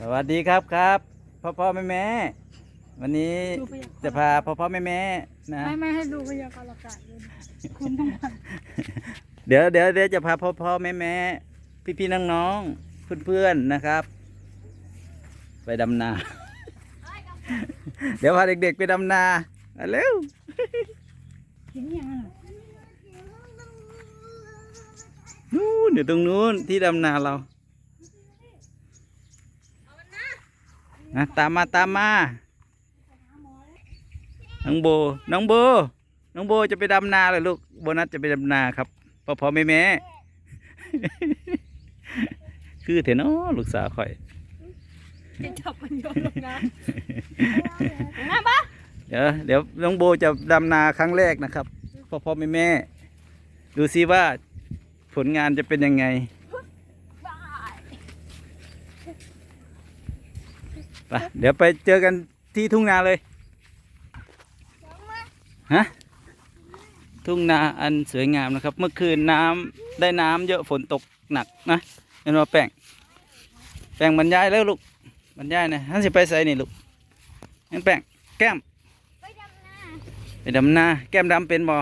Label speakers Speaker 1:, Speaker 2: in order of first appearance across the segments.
Speaker 1: สวัสดีครับครับพ่อพ่อแม่แม่วันนี้
Speaker 2: ดูพยากรณ์
Speaker 1: จะพาพ่อพ่อแม่แม่นะ
Speaker 2: ไม่ไม่ให้ดูพยากรณ์อากาศเลยคุณต้องการ
Speaker 1: เดี๋ยวเดี๋ยวเดี๋ยวจะพาพ่อพ่อแม่แม่พี่พี่น้องน้องเพื่อนเพื่อนๆนะครับ ไปดำนา เดี๋ยวพาเด็กๆไปดำนามาเร็ว
Speaker 2: กินยังอะ
Speaker 1: นู่นเดี๋ยวตรงนู้นที่ดำนาเรา นะตามมาตามมาน้องโบน้องโบน้องโบจะไปดำนาเลยลูกโบนัสจะไปดำนาครับพ่อพ่อแม่แม่คือเถอะเนาะลูกสาวข่อย
Speaker 2: จะจับมันโยนลงน้ำน้ำปะ
Speaker 1: เดี๋ยวเดี๋ยวน้องโบจะดำนาครั้งแรกนะครับพ่อพ่อแม่แม่ดูซิว่าผลงานจะเป็นยังไง ไปเดี๋ยวไปเจอกันที่ทุ่งนาเลยฮะทุ่งนาอันสวยงามนะครับ เมื่อคืนน้ำได้น้ำเยอะฝนตกหนักนะเห็นว่าแป้งแป้งบรรยายแล้วลูกบรรยายนะท่านสิไปใส่นี่ลูกนั่นแป้งแก้มไปดำนาแก้มดำเป็นบ่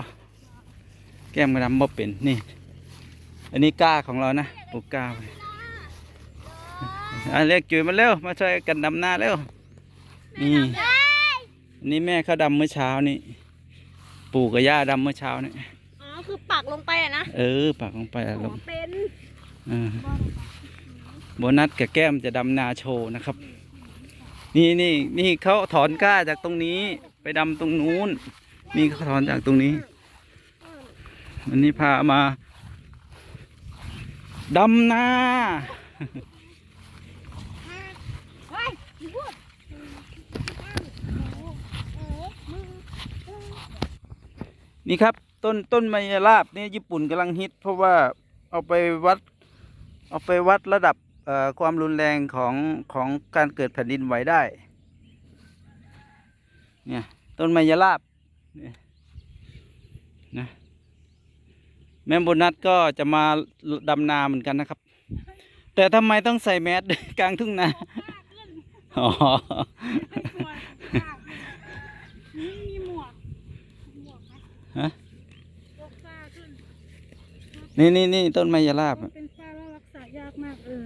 Speaker 1: แก้มดำบ่เป็นนี่ อันนี้ก้าของเรานะปลูกก้าไว้ อะเรียกจุ๋ยมาเร็ว มาช่วยกันดำนาเร็ว นี่อันนี้แม่เขาดำเมื่อเช้านี่ ปู่กับย่าดำเมื่อเช้านี่
Speaker 2: อ๋อ คือปักลงไปอะนะ
Speaker 1: เออปักลงไปอะลง
Speaker 2: เป็น
Speaker 1: อ่าโบนัสกับแก้มจะดำนาโชว์นะครับ นี่นี่นี่เขาถอนก้าจากตรงนี้ ไปดำตรงนู้น นี่เขาถอนจากตรงนี้ วันนี้พามาดำนา
Speaker 2: เฮ้ยพูด
Speaker 1: นี่ครับต้นต้นมายาลาบเนี่ยญี่ปุ่นกำลังฮิต เพราะว่าเอาไปวัดเอาไปวัดระดับเอ่อความรุนแรงของของการเกิดแผ่นดินไหวได้เนี่ยต้นมายาลาบเนี่ยนะแม่โบนัสก็จะมาดำนาเหมือนกันนะครับ แต่ทำไมต้องใส่แมสกลางทุ่งนาอ๋อ
Speaker 2: นี่มีหมวกหมวกไหม
Speaker 1: ฮะ
Speaker 2: ยกฟ้าขึ้น
Speaker 1: นี่นี่นี่ต้นมายาลาบอะ
Speaker 2: เป็นฟ้าแล้วรักษายากมากเออ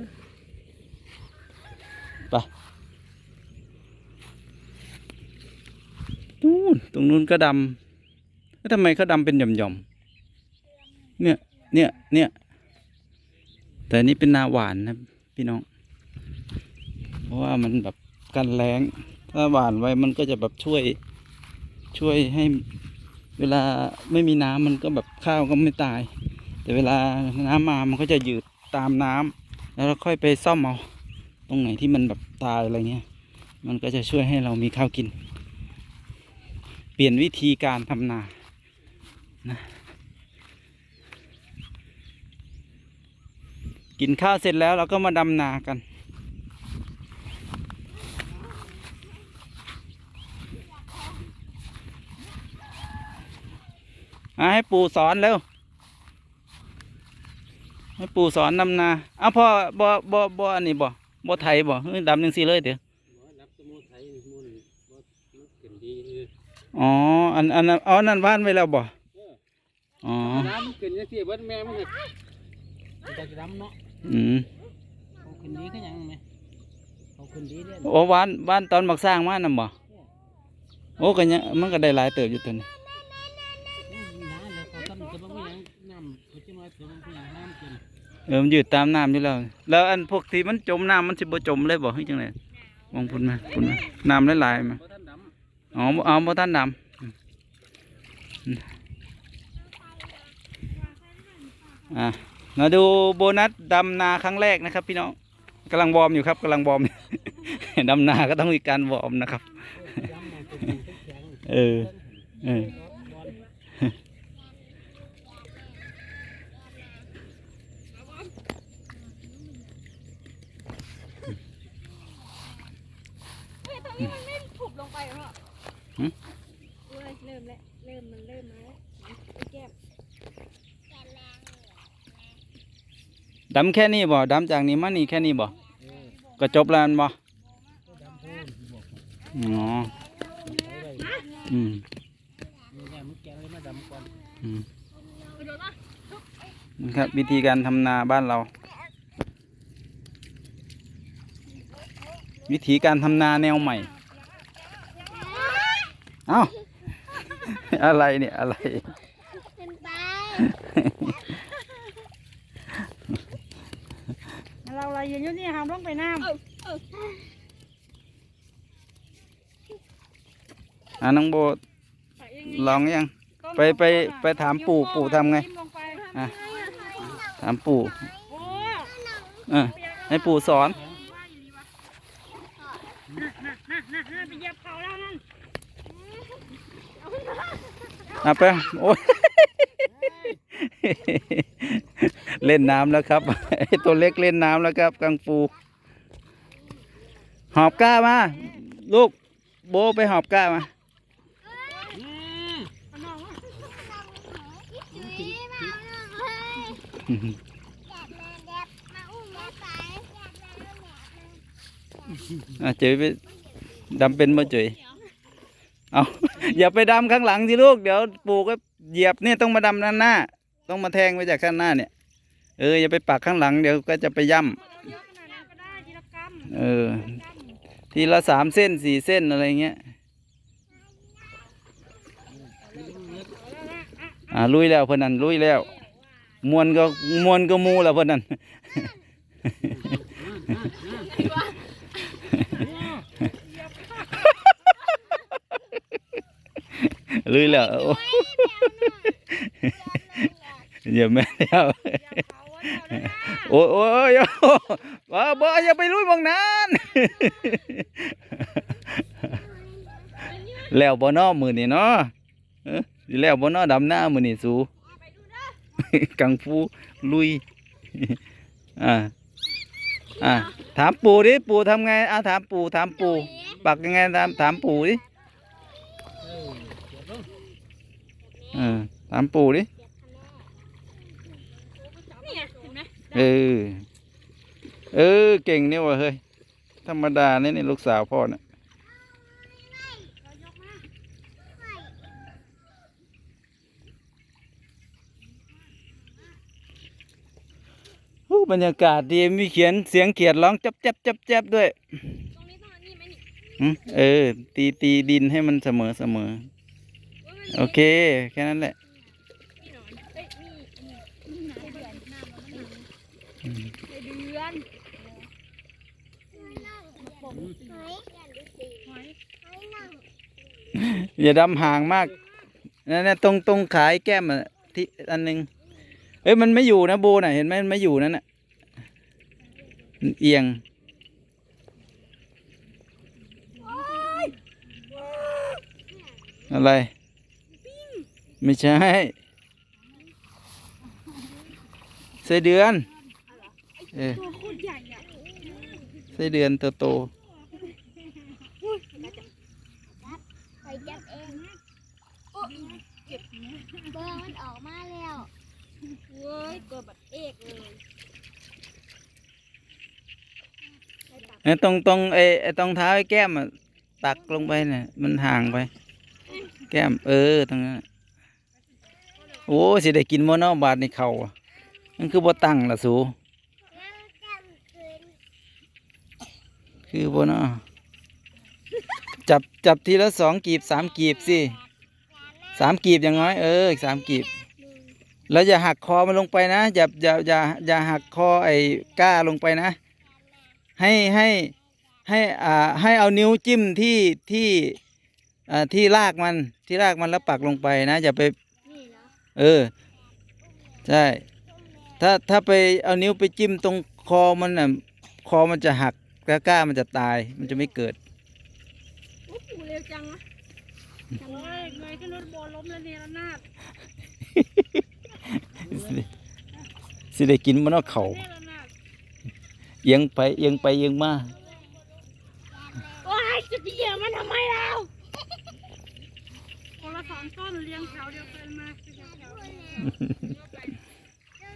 Speaker 1: ไปนู่นตรงนู้นก็ดำแล้วทำไมเขาดำเป็นหย่อมๆเนี่ยเนี่ยเนี่ยแต่อันนี้เป็นนาหวานนะพี่น้อง เพราะว่ามันแบบกันแรงถ้าหวานไว้มันก็จะแบบช่วยช่วยให้ เวลาไม่มีน้ำมันก็แบบข้าวก็ไม่ตาย แต่เวลาน้ำมามันก็จะยืดตามน้ำแล้วเราค่อยไปซ่อมเอาตรงไหนที่มันแบบตายอะไรเงี้ย มันก็จะช่วยให้เรามีข้าวกิน เปลี่ยนวิธีการทำนานะกินข้าวเสร็จแล้วเราก็มาดำนากัน ให้ปู่สอนเร็วให้ปู่สอนดำนาอ้าวพ่อบ่บ่บ่อันนี้บ่บ่ไทยบ่เฮ้ยดำจังซี่เลยเดี๋ยว
Speaker 3: รับสมุนไพรนี่มันบ่มันเกินดีเลย
Speaker 1: อ๋ออันอันนั้นอ๋อนั่นว่านไว้แล้วบ่อ๋อ
Speaker 3: น้ำมันเกินจังซี่เบิดแม่มันก็จะดำเนาะ
Speaker 1: อืม
Speaker 3: เขาขึ้นดีคือหยังแม่เขาขึ้นดีเด้
Speaker 1: โอ้ว่านว่านตอนบักสร้างมานํบ่โอ้ก็ยังมันก็ได้หลายเติบอยู่ตัวนี้
Speaker 3: น้าแล้วเขาทำจะบ่มีหยังน้ำเขาจะน้อยเพิ่มคือหยังน้ำเกิน
Speaker 1: เออมันยืดตามน้ำอยู่แล้ว แล้วอันพวกที่มันจมน้ำมันสิบ่จมเลยบ่เฮ้จังไดมองพุ่นมาพุ่นมาน้ำหลายๆมาอ๋อเอาบ่ทันดำอืมอืมอะมาดูโบนัสดำนาครั้งแรกนะครับ พี่น้องกำลังวอร์มอยู่ครับกำลังวอร์มดำนาก็ต้องมีการวอร์มนะครับ
Speaker 3: ดำมันเป็นแข็ง
Speaker 1: เออเออ
Speaker 2: เฮ้ยตรงนี้มันไม่ถูกลงไปเหรอ
Speaker 1: หืม
Speaker 2: เว้ยเริ่มแล้วเริ่มมันเริ่มมาแล้วไอ้แก้ม
Speaker 1: ดำแค่นี้บ่ดำจากนี้มานี่แค่นี้บ่ก็จบแล้วอันบ่อ๋ออืม
Speaker 3: นี่
Speaker 1: ครับวิธีการทำนาบ้านเรา วิธีการทำนาแนวใหม่ เอ้า อะไรเนี่ย อะไร
Speaker 2: เป็นไปเราเรายืนอยู่นี่ห้ามล งไปน้ำ
Speaker 1: อ่าน้องโบลองยัง ไปไปไปถามปู่ปู่ทำไงอะถามปู่
Speaker 2: โอ้
Speaker 1: เออให้ปู่สอน
Speaker 2: น่ะน่ะน่ะน่ะไปเหยียบเขาแล้วนั่น
Speaker 1: อะไปโอ้ยเล่นน้ำแล้วครับไอ้ตัวเล็กเล่นน้ำแล้วครับกังฟู หอบก้ามา ลูกโบไปหอบก้ามา
Speaker 3: อืม
Speaker 1: อะเจยไปดำเป็นมาเจยเอาอย่าไปดำข้างหลังสิลูก เดี๋ยวปู่ก็เหยียบเนี่ยต้องมาดำด้านหน้า ต้องมาแทงไปจากข้างหน้าเนี่ย เอออย่าไปปักข้างหลังเดี๋ยวก็จะไปย่ำ
Speaker 2: เยอะขนาดนั้นก็ได้ทีละกรัม
Speaker 1: เออ ทีละสามเส้นสี่เส้นอะไรเงี้ยอ่าลุยแล้วเพื่อนนั่นลุยแล้วมวนก็มวนก็มูแล้วเพื่อนนั่นลุยแล้วอ้เดี๋ยวแม่แล้วโอ้ยโอ้ยโอ้ย ว้าบ่อย่าไปลุยหมองนั้นแล้วบ่นอมือนี่เนาะแล้วบ่นอดำหน้ามือนี่สูกังฟูลุยอ่าอ่าถามปู่ดิปู่ทำไงอ่าถามปู่ถามปู่ปักยังไงถามถามปู่ดิ
Speaker 3: เออเดี๋ยวเบิ่ง
Speaker 1: เออถามปู่ดิ
Speaker 2: เอ
Speaker 1: อ ออเก่งเนี่ยว่ะเฮ้ย ธรรมดาเนี่ยนี่ลูกสาวพ่อน่ะโอ้บรรยากาศดีมีเขียนเสียงเขียดร้องจับจับจับจับด้วย
Speaker 2: ตรงนี้ต้องอันนี้ไหมนี่
Speaker 1: หึเออ ตีตีดินให้มันเสมอเสมอ โอเค แค่นั้นแหละ
Speaker 2: นี่หนอนเอ้ยนี่นี่น้ำเดือนน้ำมัน
Speaker 1: อืม
Speaker 2: ในเดือนหอย
Speaker 1: อย่าดำห่างมากนั่นนะตรงตรงขายแก้มอะที่อันหนึงเอ้ยมันไม่อยู่นะโบน่ะ เห็นไหมมันไม่อยู่นั่นน่ะมันเอียงอะไร ไม่ใช่ไส้เดือนเออ
Speaker 2: ตัวโคตรใหญ่อะ
Speaker 1: ไส้เดือนตัวโต
Speaker 4: ไปจับเอง เบอร์มันออกมาแล้ว
Speaker 2: เว้ยตัวบัดเอกเลย
Speaker 1: เอ้ตรงตรงไอ้ไอ้ตรงเท้าไอ้แก้มอะตักลงไปเนี่ยมันห่างไป แก้ม เออตรงนั้นน่ะโอ้สิได้กินมเนาะบาดในเข่าอะมันคือบ่ตั้งล่ะสู
Speaker 4: แล้วจำคืน
Speaker 1: คือบ่นาะจับจับทีละสองกีบสามกีบสิ สามกีบอย่างน้อยเออสามกีบ แล้วอย่าหักคอมันลงไปนะอย่าอย่าอย่าอย่าหักคอไอ้ก้าลงไปนะ ให้ให้ให้อ่าให้เอานิ้วจิ้มที่ที่อ่าที่รากมันที่รากมันแล้วปักลงไปนะอย่าไป
Speaker 4: เอ
Speaker 1: อ ใช่ ถ้าถ้าไปเอานิ้วไปจิ้มตรงคอมันน่ะคอมันจะหักแล้วก้ามันจะตาย มันจะไม่เกิด
Speaker 2: โอ้โหเร็วจังอะ โอ้ยเงยขึ้นรถโบล้มแล้วเนี่ยระนาด
Speaker 1: สิสิได้กินมันเอาเข่า
Speaker 2: เนี่ยระนาด
Speaker 1: เอียงไปเอียงไปเอียงมา
Speaker 2: โอ้ยจะไปเหยียบมันทำไมเราคนละสองต้นเรียงแถวเดียวกันมาแถวๆ
Speaker 4: ต้อง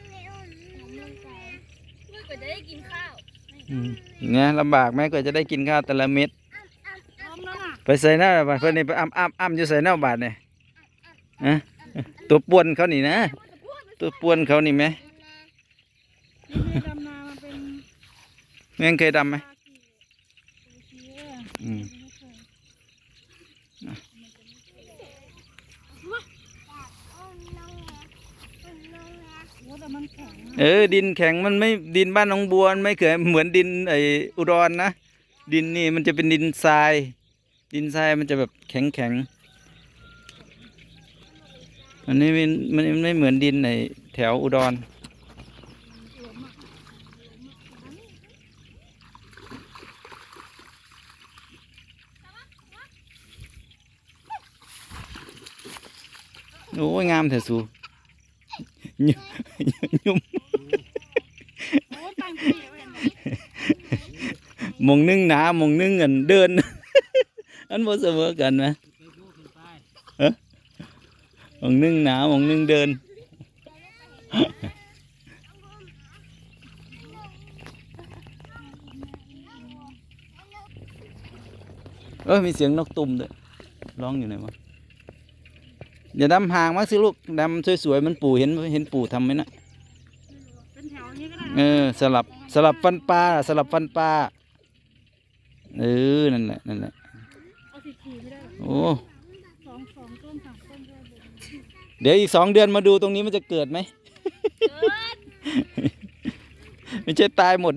Speaker 4: เลี้ยวลงไป
Speaker 2: เพื่อจะได้กินข้าว
Speaker 1: อืมเนี่ยลำบากไหมกว่าจะได้กินข้าวแต่ละเม็ด
Speaker 2: พร้อมแล้วน่ะ
Speaker 1: ไปใส่หน้าบาดเพิ่นนี่ไปอ้ำอ้ำอ้ำอยู่ใส่หน้าบาดเนี่ยฮะตัวป่วนเขานี่นะ ตัวป่วนเขานี่ไหม
Speaker 2: ไม่เป็น
Speaker 1: แม่งเคยดำไหม
Speaker 2: ปลากี่โอเค
Speaker 1: อืม
Speaker 2: ไม่เคย
Speaker 4: อุ้มน้องแงอุ้มน้องแง
Speaker 2: โอ้แต่มันแข็ง
Speaker 1: เออดินแข็งมันไม่ดินบ้านหนองบัวมันไม่เคยเหมือนดินไออุดรนะ ดินนี่มันจะเป็นดินทราย ดินทรายมันจะแบบแข็งแข็งอันนี้มันมันไม่เหมือนดินในแถวอุดร โอ้ยงามแต่สูยุ่มยุ่ม
Speaker 2: โอ้ตั้งที่ไว้เห็นไหม
Speaker 1: มองนึ่งหนามองนึ่งเงินเดิน อันบ่เสมอกันนะ
Speaker 3: ไปดูขึ้นไป
Speaker 1: มองนึ่งหนามองนึ่งเดิน เออมีเสียงนกตุ่มด้วยร้องอยู่ไหนวะอย่าดำห่างมากสิลูกดำสวยๆมันปู่เห็นเห็นปู่ทำไหมนะ
Speaker 2: เป็นแถวนี้ก็ได้
Speaker 1: เออสลับสลับฟันปลาสลับฟันปลาเออนั่นแหละนั่นแหละ
Speaker 2: เอาสิขี่ไม่ได้หรอ
Speaker 1: โอ้
Speaker 2: สองสองต้นสามต้นก็ได้
Speaker 1: เดี๋ยวอีกสองเดือนมาดูตรงนี้มันจะเกิดไหม ไม่ใช่ตายหมด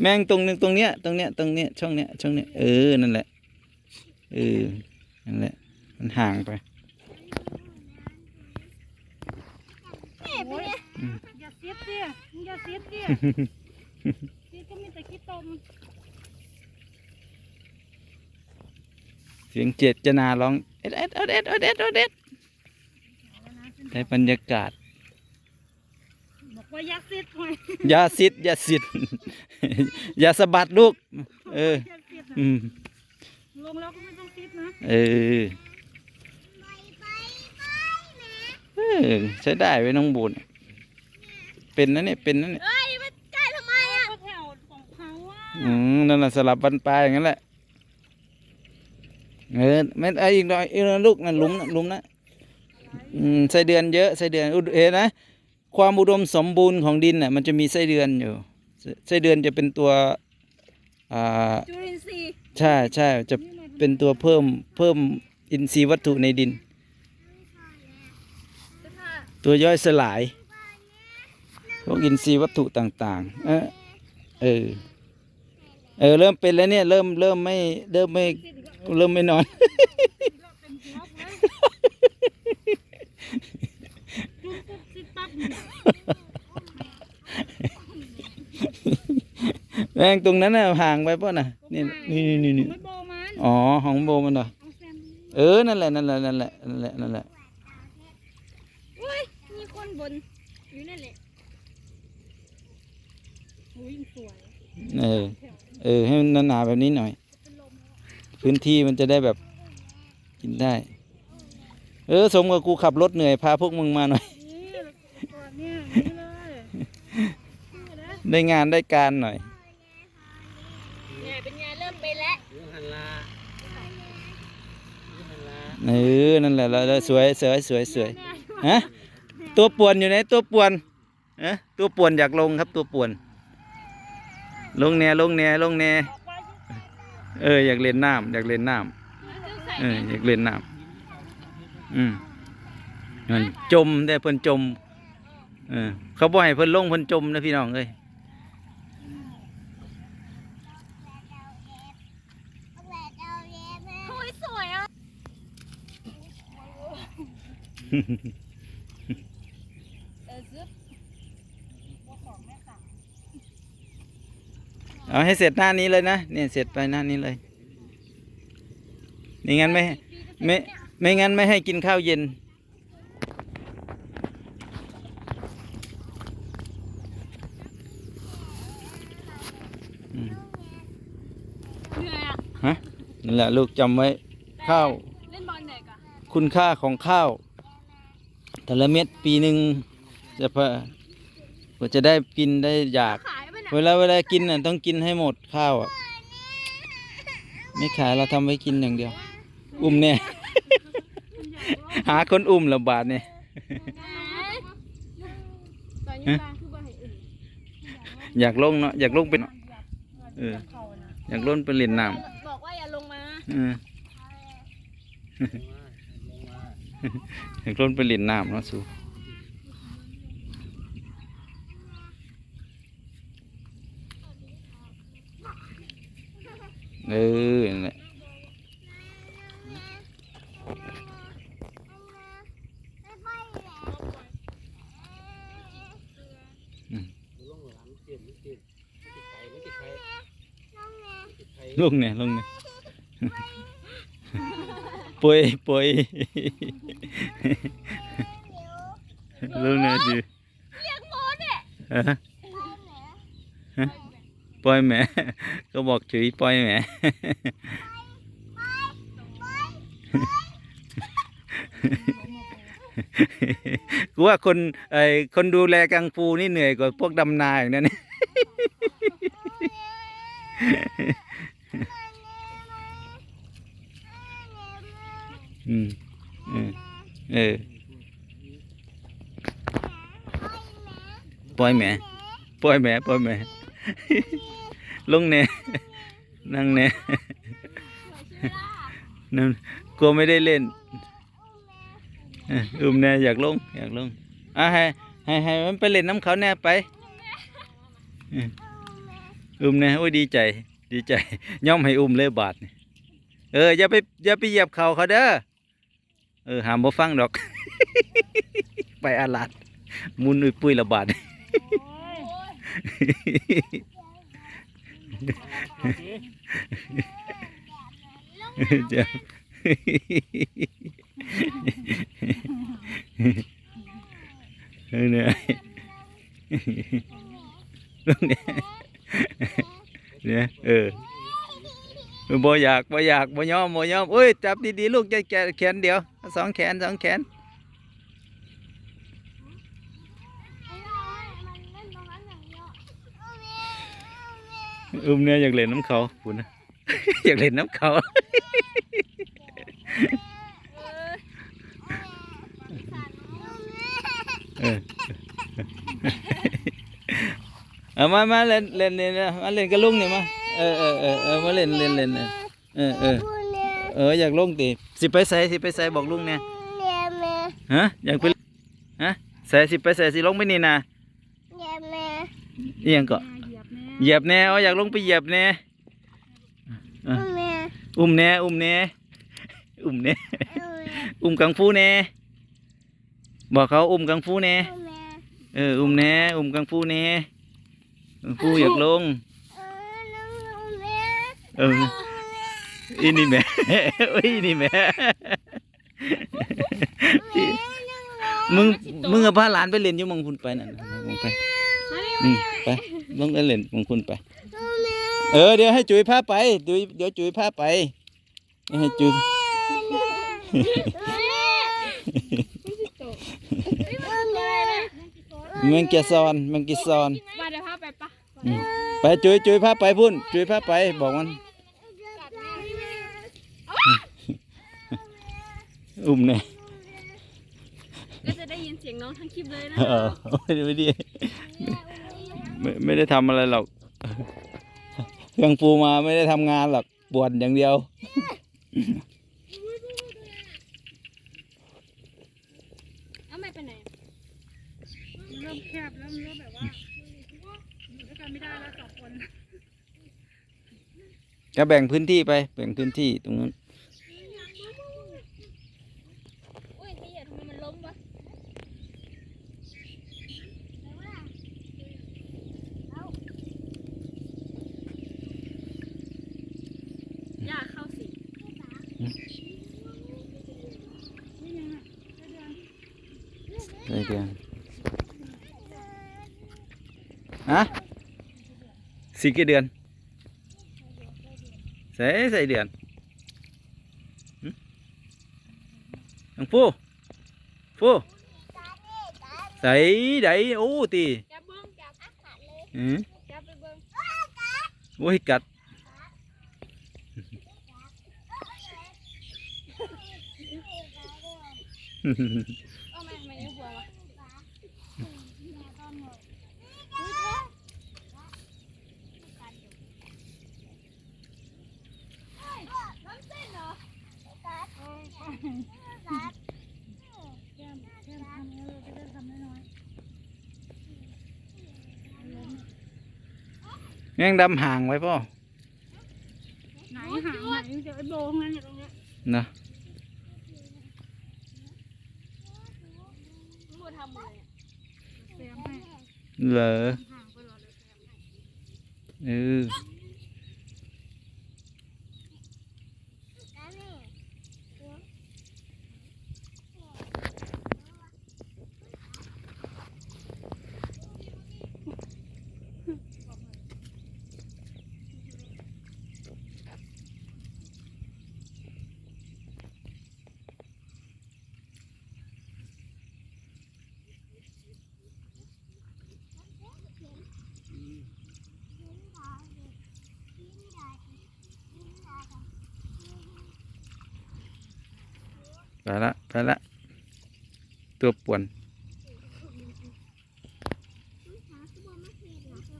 Speaker 1: แม่งตรงนึงตรงเนี้ยตรงเนี้ยตรงเนี้ยช่องเนี้ยช่องเนี้ยเออนั่นแหละเออนั่นแหละ มันห่างไป
Speaker 2: โอ้ยอย่าเสียดดิมึงอย่าเสียดดิเสียดก็มีแต่ขี้ตม
Speaker 1: สียงเจตนาร้องเอ็ดเอ็ดเอ็ดเอ็ดเอ็ดเอ็ดเอ็ดได้บรรยากาศ
Speaker 2: บอกว่าอย่าเสียดหน่อย
Speaker 1: อย่าสิดอย่าสิดอย่าสะบัดลูก เออ
Speaker 2: อย่าเสียดนะ
Speaker 1: อืม
Speaker 2: ลงแล้วก็ไม่ต้องเสียดนะ
Speaker 1: เออเออใช้ได้ไว้น้องบุญเป็นนะเนี่ยเป็นนะเนี่ย
Speaker 4: เฮ้ยมันใกล้ทำไมอะ
Speaker 2: ก็แถวของเขาอะ
Speaker 1: อืมนั่นแหละสลับฟันปลาอย่างนั้นแหละ เออไม่ไอ้อีกหน่อยอีกหน่อยลูกนั่นหลุมนะหลุมนะอืมไส้เดือนเยอะไส้เดือนอุดเห็นนะความอุดมสมบูรณ์ของดินน่ะมันจะมีไส้เดือนอยู่ไส้ไส้เดือนจะเป็นตัวอ่า
Speaker 2: จุลินทรีย์
Speaker 1: ใช่ใช่จะเป็นตัวเพิ่มเพิ่มอินทรีย์วัตถุในดิน ตัวย่อยสลายพวกอินทรีย์วัตถุต่าง ๆ เออเออ เออเริ่มเป็นแล้วเนี่ยเริ่มเริ่มไม่เริ่มไม่เริ่มไม่นอน
Speaker 2: เป็นหัวเลยจุ๊บปุ๊บสิปั๊บนี่
Speaker 1: แม่งตรงนั้นน่ะห่างไปป่ะน่ะนี่นี่นี่นี่
Speaker 2: ไม่โบมัน
Speaker 1: อ๋อของโบมันเหรอ
Speaker 2: เอาแซม
Speaker 1: เออนั่นแหละนั่นแหละนั่นแหละนั่นแหละนั่นแหละ
Speaker 4: อุ้ยมีคนบนอยู่นั่นแหละ
Speaker 2: อุ้ยสวย
Speaker 1: เออ เออให้มันหนาๆแบบนี้หน่อย พื้นที่มันจะได้แบบกินได้ เออสมกับกูขับรถเหนื่อยพาพวกมึงมาหน่อย
Speaker 2: นี่ตัวเนี่ยนี่เลยนี่นะ
Speaker 1: ได้งานได้การหน่อย
Speaker 4: เนี่ยเป็นไงเริ่มเป็นแล้ว
Speaker 3: อยู่หันลาอยู่หันลา
Speaker 1: เออนั่นแหละเราได้สวยสวยสวยสวยฮะตัวป่วนอยู่ไหนตัวป่วนเอะตัวป่วนอยากลงครับตัวป่วน ลงแน่ลงแน่ลงแน่เอออยากเล่นน้ำอยากเล่นน้ำเอออยากเล่นน้ำอืมนั่นจมได้เพิ่นจมเออเขาบ่ให้เพิ่นลงเพิ่นจมนะพี่น้องเอ้ย
Speaker 4: อ้ยสวยอะ เออซึบ
Speaker 1: เอาให้เสร็จหน้านี้เลยนะเนี่ยเสร็จไปหน้านี้เลยไม่งั้นไม่ไม่ไม่งั้นไม่ให้กินข้าวเย็นอืม
Speaker 2: เหนื่อยอะ
Speaker 1: ฮะนั่นแหละลูกจำไว้ข้าว
Speaker 2: เล่นบอลเด็กอะ
Speaker 1: คุณค่าของข้าว แต่ละเม็ดปีหนึ่งจะพอกว่าจะได้กินได้อยาก
Speaker 2: ขายไปไหน
Speaker 1: เวลาเวลากินน่ะต้องกินให้หมดข้าวอะ ไม่ขายเราทำไว้กินอย่างเดียว อุ้มแน่หาคนอุ้มละบาทเนี่ย
Speaker 2: ตอนนี้ปลาคือบ่ให้อื่น
Speaker 1: อยากลงเนาะอยากลงเป็นเออ
Speaker 2: เขานะ
Speaker 1: อยากลงไปเล่นน้
Speaker 2: บอกว่าอย่าลงมาำ
Speaker 1: เอออยากลงไปเล่นน้ำเนาะสู เออนั่นแหละ
Speaker 3: ลงหลังเปลี่ยนมันเปลี่ยนมันติดไข่มันติดไข่มันติดไข่
Speaker 1: ลงเนี่ยลงเนี่ยป่วยป่วยลงเนี่ยสิ
Speaker 2: เรียกโมเนี่ย
Speaker 1: ฮะฮะ ปล่อยแหมก็บอกจุ๋ยปล่อยแหมกูว่าคนไอคนดูแลกังฟูนี่เหนื่อยกว่าพวกดำนาอย่างนั้นอืมเออเออปล่อยแหมปล่อยแหมปล่อยแหม ลงเนี่ยนั่งเนี่ยนั่นกลัวไม่ได้เล่นเอออุ้มแน่อยากลงอยากลงอะให้ให้ให้มันไปเล่นน้ำเขาแน่ไปเอออุ้มแน่โอ้ยดีใจ ดีใจ ย่อมให้อุ้มเลยบาทนี่เอออย่าไปอย่าไปเหยียบเขาเขาเด้อเออหามบ่ฟังดอก ไปอาลาดมุนอุ้ยปุ้ยละบาท เจ้าเออเนี่ยลูกเนี่ยเนี่ยเออบ่อยากบ่อยากบ่ยอมบ่ยอมเอ้ยจับดีๆลูกจะแกะแขนเดียวสองแขนสองแขน อุ้มเนี่ยอยากเล่นน้ำเขาปุ่นนะอยากเล่นน้ำเขาเออเอามามาเล่นเล่นเล่นนะมาเล่นกับลุงนี่มาเออเออเออเออมาเล่นเล่นเล่นนะเออเออเอออยากลงตีสิไปใส่สิไปใส่บอกลุงเนี่ยฮะอยากไปฮะใส่สิไปใส่สิลงไปนี่นะเอียงก็
Speaker 2: เหยียบแน่
Speaker 1: เหยียบแน่เอาอยากลงไปเหยียบแน่อุ้มแน่อุ้มแน่อุ้มแน่อุ้มกังฟูแน่บอกเขาอุ้มกังฟูแน่เอออุ้มแน่อุ้มกังฟูแน่กังฟูอยากลงเอออีนี่แม่โอ้ยอีนี่แม่มึงมึงกับพาหลานไปเล่นอยู่หมองคุณไปนั่นน่ะมึงไป อืมไปลงไปเล่นหมองคุณไป เออเดี๋ยวให้จุ๋ยพาไปจุ๋ยเดี๋ยวจุ๋ยพาไปให้จุ๋ยแมงเกซอนแมงกีซอน
Speaker 2: มาเดี๋ยวพาไปปะ
Speaker 1: อืมไปจุ๋ยจุ๋ยพาไปพุ่นจุ๋ยพาไปบอกมันอุ้มเนี่ย
Speaker 2: ก็จะได้ยินเสียงน้องทั้งคลิปเลยนะ
Speaker 1: เออไม่ได้ ไม่ได้ไม่ไม่ได้ทำอะไรหรอกเครื่องปูมาไม่ได้ทำงานหรอกปวดอย่างเดียว
Speaker 2: เอาไม่ไปไหนเริ่มแคบแล้วมันเริ่มแบบว่าอยู่ด้วยกันไม่ได้แล้วสองคน
Speaker 1: ก็แบ่งพื้นที่ไป แบ่งพื้นที่ตรงนั้น
Speaker 2: kìa. Hả? Xì cái điện, dễ
Speaker 4: dậy điện, thằng phu. Phu. Đấy đấy ô tì. Ừ. vô hít cật
Speaker 2: แม
Speaker 1: งดำห่างไว้ป่ะ
Speaker 2: ๆไหนหางไหนเดี๋ยวไอ้โบงนั่นอยู่ตรงเนี้ย
Speaker 1: นะ
Speaker 2: บัวทำหมดเลยแซมให้
Speaker 1: เหรอ
Speaker 2: ห่างไปหรอเลยแซมให้
Speaker 1: เออ ไปละไปละตัวป่วน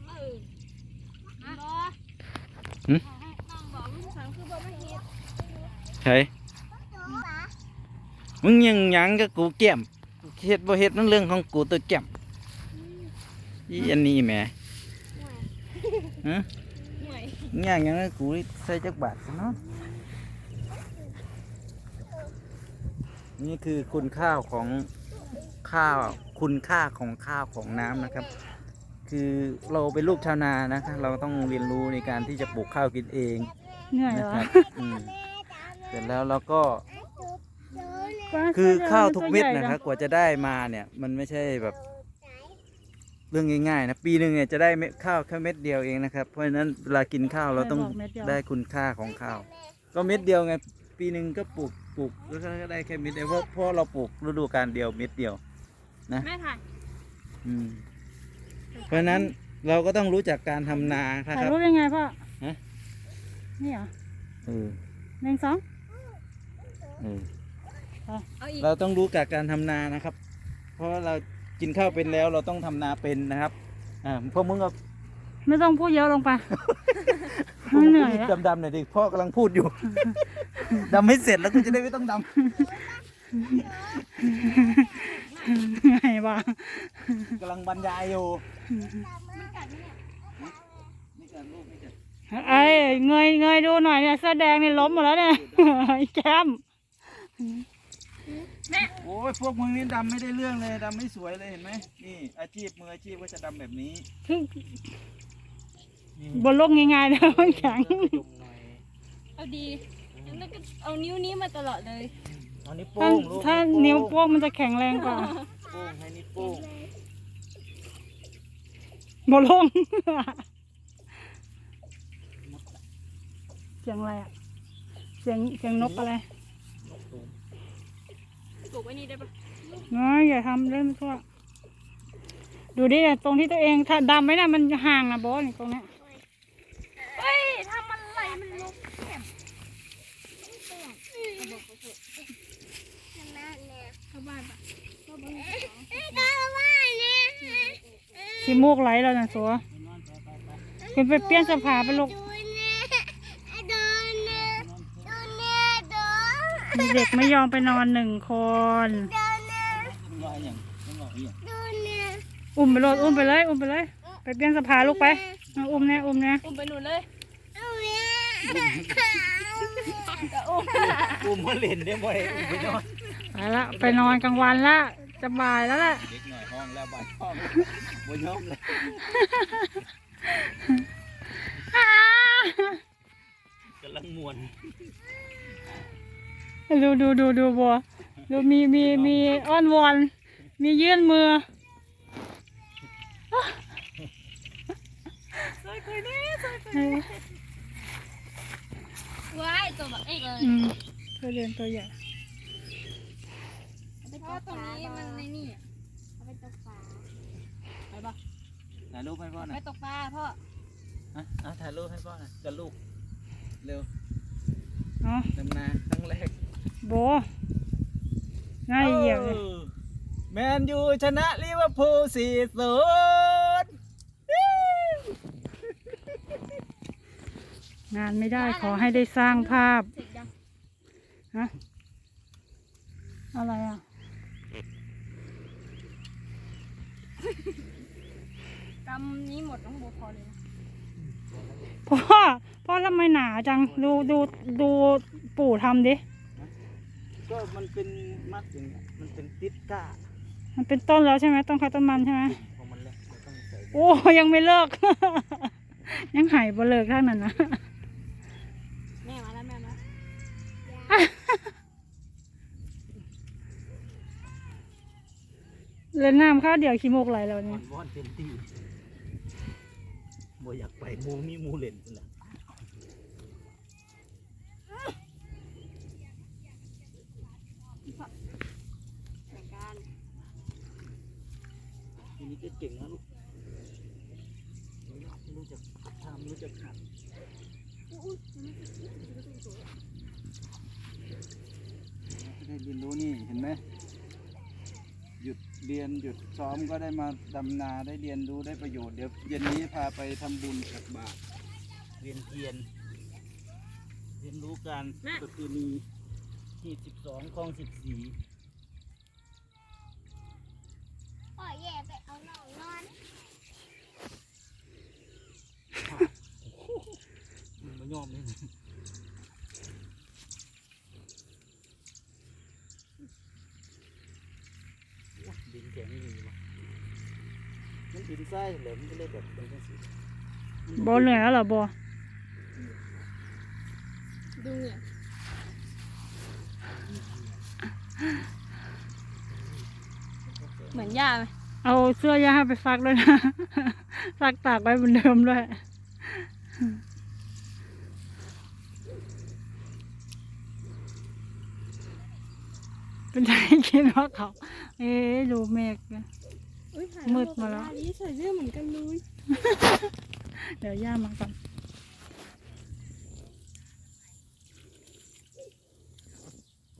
Speaker 2: เออนะบอ
Speaker 1: หึ
Speaker 2: น้องบอกลูกสาวคือบอกไม่เห็น
Speaker 1: ใช่มึงยังหยังกับกูแก้มเฮ็ดบ่เฮ็ดนั่นเรื่องของกูตัวแก้มอีอันนี้แหมฮะ
Speaker 2: เหนื่อย
Speaker 1: ย่างหยังกับกูใส่จักบาทซะเนาะ นี่คือคุณค่าของข้าวคุณค่าของข้าวของน้ำนะครับ คือเราเป็นลูกชาวนานะครับเราต้องเรียนรู้ในการที่จะปลูกข้าวกินเอง
Speaker 2: เหนื่อย
Speaker 1: นะ
Speaker 2: เหรอ
Speaker 1: ครับอืมเสร็จแล้วเราก็
Speaker 2: ก็
Speaker 1: คือข้าวทุกเม็ด
Speaker 2: ตัวใหญ่
Speaker 1: นะครับกว่าจะได้มาเนี่ย มันไม่ใช่แบบ เรื่องง่ายๆนะปีหนึ่งเนี่ยจะได้เม็ดข้าวแค่เม็ดเดียวเองนะครับ เพราะฉะนั้นเวลากินข้าวเราต้อง
Speaker 2: ไม่บอกเม็ดเดียว
Speaker 1: ได้คุณค่าของข้าว ก็เม็ดเดียวไง ปีหนึ่งก็ปลูกปลูกแล้วก็ได้แค่เม็ดเดียวเพราะเพราะเราปลูกฤดูกาลเดียวเม็ดเดียว
Speaker 2: แม่ถ่าย
Speaker 1: อืม เพราะฉะนั้นเราก็ต้องรู้จักการทำนานะค
Speaker 2: ถ่าย
Speaker 1: รับ
Speaker 2: รูปยังไงพ่อ
Speaker 1: ฮะ
Speaker 2: นี่เหรอ
Speaker 1: เออ
Speaker 2: หนึ่งสอง
Speaker 1: เออ
Speaker 2: เอาอีก
Speaker 1: เราต้องรู้กับการทำนานะครับ เพราะว่าเรากินข้าวเป็นแล้วเราต้องทำนาเป็นนะครับ อ่าพวกมึงก็
Speaker 2: ไม่ต้องพูดเยอะลงไป เหนื่อยแล้ว
Speaker 1: ดำๆหน่อยดิพ่อกำลังพูดอยู่ ดำไม่เสร็จแล้วกูจะได้ไม่ต้องด
Speaker 2: เหนื่อยว่ะำ
Speaker 1: กำลังบรรยายอยู่ไม่กัดลูกไม่กัด
Speaker 2: ไอ้เงยเงยดูหน่อยเนี่ยเสื้อแดงนี่ล้มหมดแล้วเนี่ยไอ้แก้ม
Speaker 1: โอ้ยพวกมึงนี่ดำไม่ได้เรื่องเลยดำไม่สวยเลยเห็นไหมนี่อาชีพมืออาชีพก็จะดำแบบนี้
Speaker 2: บนโลกง่ายๆเลยมันแข็ง
Speaker 3: จุ่มหน่อย
Speaker 2: เอาดีแล้วก็เอานิ้วนี้มาตลอดเลย
Speaker 1: เอานิ้ว
Speaker 2: ถ้า
Speaker 1: โป้งลูก
Speaker 2: ถ้านิ้วโป้งมันจะแข็งแรงกว่า
Speaker 1: โป้งให้นิ้วโป้ง
Speaker 2: บนโลกเสียงอะไรอะ เสียงเสียงนกอะไร
Speaker 3: นกตูม
Speaker 2: ปลูกไว้นี่ได้ปะน้อยอย่าทำเล่นทั่ว ดูดิเนี่ยตรงที่ตัวเองถ้าดำไหมนะมันห่างนะโบอสนี่ตรงเนี้ย
Speaker 4: เฮ้ยทำอะไรมันลงเข็มเนี่ย
Speaker 2: เข้าบ้านปะ
Speaker 4: เอ้ยก็ว่าเนี่ย
Speaker 2: ขี้มูกไหลแล้วนะสัวคุณไปเปลี่ยนเสภาไปลูก
Speaker 4: ดูเนี่ยดูเนี่ยดูเนี่ยดู
Speaker 2: เด็กไม่ยอมไปนอนหนึ่งคน
Speaker 4: ดูเนี่ย
Speaker 1: มันลอยอย่างมันลอยอย่าง
Speaker 4: ดูเนี่ย
Speaker 2: อุ้มไปเลยอุ้มไปเลย อุ้มไปเลย ไปเปลี่ยนเสภาลูกไปเอาอุ้มเนี่ยอุ้มเนี่ย
Speaker 4: ดูเนี่ย
Speaker 1: อุ้มมาเล่นได้บ่อยอุ้มไปนอน
Speaker 2: ไปละไปนอนกลางวันละ จะบ่ายแล้วแหละ
Speaker 1: เด็กหน่อยห้องแล้วบ่ายห้องบ่ยอมเลยกำลังมวน
Speaker 2: ดูดูดูดูบัวดูมีมีมีอ้อนวอน มียื่นมือเออ
Speaker 4: ว้ายตัวแบบเอ้ย
Speaker 2: อืมตัวเรียนตัวใหญ่
Speaker 4: เพ ราะตรงนี้มันในนี่เอาไปตกปลา
Speaker 2: ไปปะ
Speaker 1: ถ่ายรูปให้พ่อหน่
Speaker 2: ไป
Speaker 1: อย
Speaker 2: ตกปลาพ่อ
Speaker 1: อะอะถ่ายรูปให้พ่อหน่อยกับลูก เร็ว
Speaker 2: เนาะ
Speaker 1: ดำนาครั้งแรก
Speaker 2: โบง่ายเหยียบเลย
Speaker 1: ออแมนยูชนะลิเวอร์พูลสี่ศูนย์
Speaker 2: งานไม่ได้ขอให้ได้สร้างภาพ
Speaker 4: เสร็จยัง
Speaker 2: ฮะอะไรอะำ
Speaker 4: นี้หมดน้องโบพอเลยนะ
Speaker 2: พ่อพ่อทำไมหนาจังดูดูดูปู่ทำดิ
Speaker 1: ก็มันเป็นมัดอย่างเงี้ยมันเป็นติดก้า
Speaker 2: มันเป็นต้นแล้วใช่ไหมต้นข้าวต้นมันใช่ไหม
Speaker 1: พอมันแหลกเราต้องใส่
Speaker 2: โอ้ยังไม่เลิก ยังหายบ่เลิกท่างนั้นนะ
Speaker 4: แม่มาแล้วแม่มา
Speaker 2: เล่นน้ำข้าวเดียวขี้มูกไหลแล้ว
Speaker 1: ว
Speaker 2: เนี่
Speaker 1: อยนวอนเต็มที่ บ่อยากไปมูมี่มูเล่นนั่นแหละ
Speaker 4: แข่งกัน
Speaker 1: ทีนี้ก็เก่งนะลูกไม่รู้จักทำไม่รู้จักหัดได้เรียนรู้นี่เห็นไหมหยุดเรียนหยุดซ้อ มก็ได้มาดำนาได้เรียนรู้ได้ประโยชน์เดี๋ยวเย็นนี้พาไปทำบุญตักบาตรเรียนเทียน เรียนรู้การประเพณีที่สิบสองคลองสิบสี่
Speaker 4: พ่อแย่ไปเอาน้องนอน
Speaker 1: มันมายอมเลยดินแข็งดีวะ มันดินทรายเลยมันก็เลยแบบเป็นจังสี
Speaker 2: โบเหนื่อยแล้วเหรอโบ
Speaker 4: ดูเนี่ยเหมือนย่าไหม
Speaker 2: เอาเสื้อย่าไปซักด้วยนะซักตากไว้เหมือนเดิมด้วยเป็นใจคิดว่าเขา เอ๊ะดูเมฆนะ
Speaker 4: อุ้ยถ่าย
Speaker 2: มืดมาแล้ว
Speaker 4: อันนี้ใส่เสื้อเหมือนกันเลย
Speaker 2: เดี๋ยวย่ามาก่อน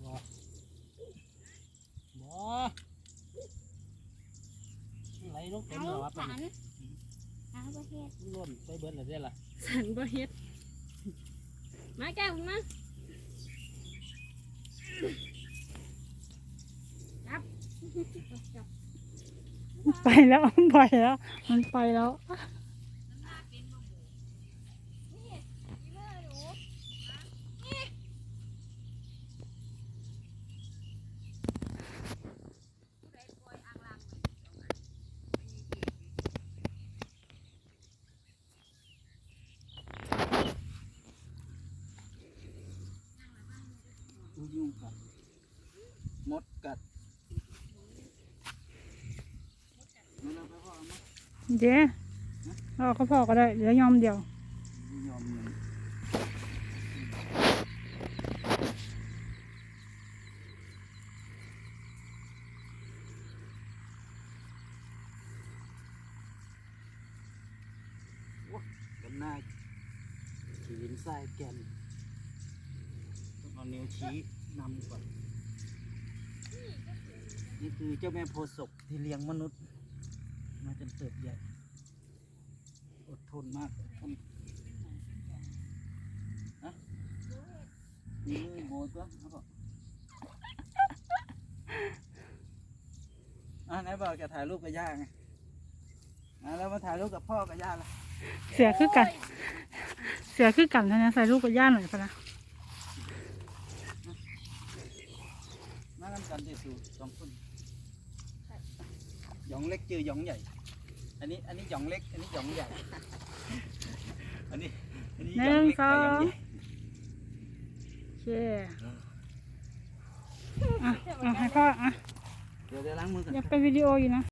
Speaker 3: บ่ไหลลงเต็ม
Speaker 4: เอา
Speaker 3: แล้ววัด
Speaker 4: สั
Speaker 3: มัน
Speaker 4: นเอาประเทศ
Speaker 3: ร่วมไปเบิดเลยได้ล่ะ
Speaker 4: สันประเทศมาแก้วคุณมาจับจับ
Speaker 2: ไปแล้วไปแล้วมันไปแล้ว
Speaker 1: ยุ่งกัดมดกัดไม่เราไปพ่อเอามา
Speaker 2: เดี๋ยวเอาเขาพอก็ได้เหลือยอมเดียว
Speaker 1: ยอมเงินโอ้ยกันหน้าขีดินทรายแกนต้องเอานิ้วชี้นำก่อน นี่คือเจ้าแม่โพธิ์ศพที่เลี้ยงมนุษย์ มาจนเติบใหญ่ อดทนมากอดทนฮะมีมือโบยก็ครับผมอะไหนบอกจะถ่ายรูปกับย่าไงอะแล้วมาถ่ายรูปกับพ่อกับย่าละ
Speaker 2: เสือคือกัน เสือคือกันนะใส่ลูกกับย่าหน่อยพะนะ
Speaker 1: มากันกันที่สูสองคนหยองเล็กเจอหยองใหญ่ อันนี้อันนี้หยองเล็ก อันนี้หยองใหญ่ อันนี้อันนี้
Speaker 2: ห
Speaker 1: หยอ
Speaker 2: นึ่
Speaker 1: ง
Speaker 2: ง
Speaker 1: เล็ก
Speaker 2: สอ
Speaker 1: กับหยอง
Speaker 2: ง
Speaker 1: ใหญ่
Speaker 2: โอเคอะอะให้พ่ออะ
Speaker 1: เดี๋ยวเดี๋ยวล้างมือก่อน
Speaker 2: ยังเป็นวิดีโออยู่นะ